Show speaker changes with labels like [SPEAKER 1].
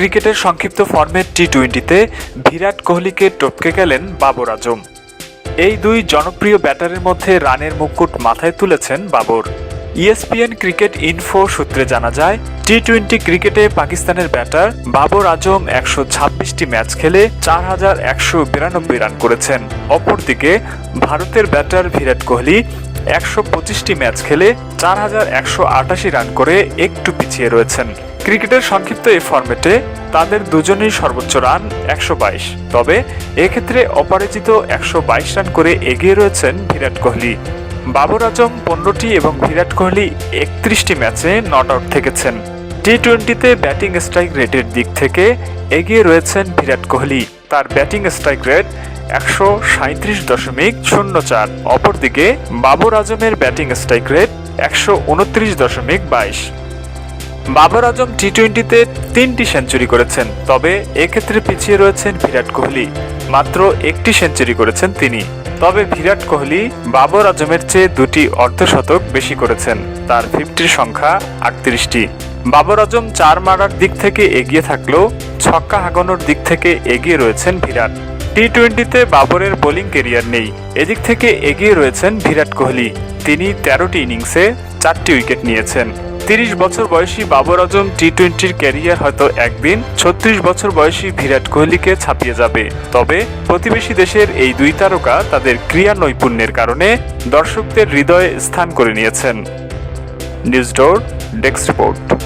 [SPEAKER 1] ক্রিকেটের সংক্ষিপ্ত ফর্মেট টি টোয়েন্টিতে বিরাট কোহলিকে টপকে গেলেন বাবর আজম। এই দুই জনপ্রিয় ব্যাটারের মধ্যে রানের মুকুট মাথায় তুলেছেন Babar. E ESPN cricket info সূত্রে জানা যায় টি টোয়েন্টি ক্রিকেটে পাকিস্তানের ব্যাটার বাবর আজম একশো ছাব্বিশটি ম্যাচ খেলে চার হাজার একশো বিরানব্বই রান করেছেন। অপরদিকে ভারতের ব্যাটার বিরাট কোহলি একশো পঁচিশটি ম্যাচ খেলে চার হাজার একশো আটাশি রান করে একটু পিছিয়ে রয়েছেন। ক্রিকেটের সংক্ষিপ্ত এই ফর্মেটে তাদের দুজনেই সর্বোচ্চ রান একশো বাইশ। তবে এক্ষেত্রে অপরাজিত একশো বাইশ রান করে এগিয়ে রয়েছেন বিরাট কোহলি। বাবর আজম পনেরোটি এবং বিরাট কোহলি একত্রিশটি ম্যাচে নট আউট থেকেছেন। টি টোয়েন্টিতে ব্যাটিং স্ট্রাইক রেটের দিক থেকে এগিয়ে রয়েছেন বিরাট কোহলি। তার ব্যাটিং স্ট্রাইক রেট একশো সাঁত্রিশ দশমিক শূন্য চার, অপরদিকে বাবর আজমের ব্যাটিং স্ট্রাইক রেট একশো উনত্রিশ দশমিক বাইশ। বাবর আজম টি টোয়েন্টিতে তিনটি সেঞ্চুরি করেছেন, তবে এক্ষেত্রে পিছিয়ে রয়েছেন বিরাট কোহলি। মাত্র একটি সেঞ্চুরি করেছেন তিনি। তবে বিরাট কোহলি বাবর আজমের চেয়ে দুটি অর্ধশতক বেশি করেছেন, তার ফিফটির সংখ্যা আটত্রিশটি। বাবর আজম চার মারার দিক থেকে এগিয়ে থাকলেও ছক্কা হাগানোর দিক থেকে এগিয়ে রয়েছেন বিরাট। টি টোয়েন্টিতে বাবরের বোলিং কেরিয়ার নেই। এদিক থেকে এগিয়ে রয়েছেন বিরাট কোহলি। তিনি তেরোটি ইনিংসে চারটি উইকেট নিয়েছেন। তিরিশ বছর বয়সী বাবর আজম টি টোয়েন্টির ক্যারিয়ার হয়তো একদিন ছত্রিশ বছর বয়সী বিরাট কোহলিকে ছাপিয়ে যাবে। তবে প্রতিবেশী দেশের এই দুই তারকা তাদের ক্রিয়া নৈপুণ্যের কারণে দর্শকদের হৃদয়ে স্থান করে নিয়েছেন। News door, desk report.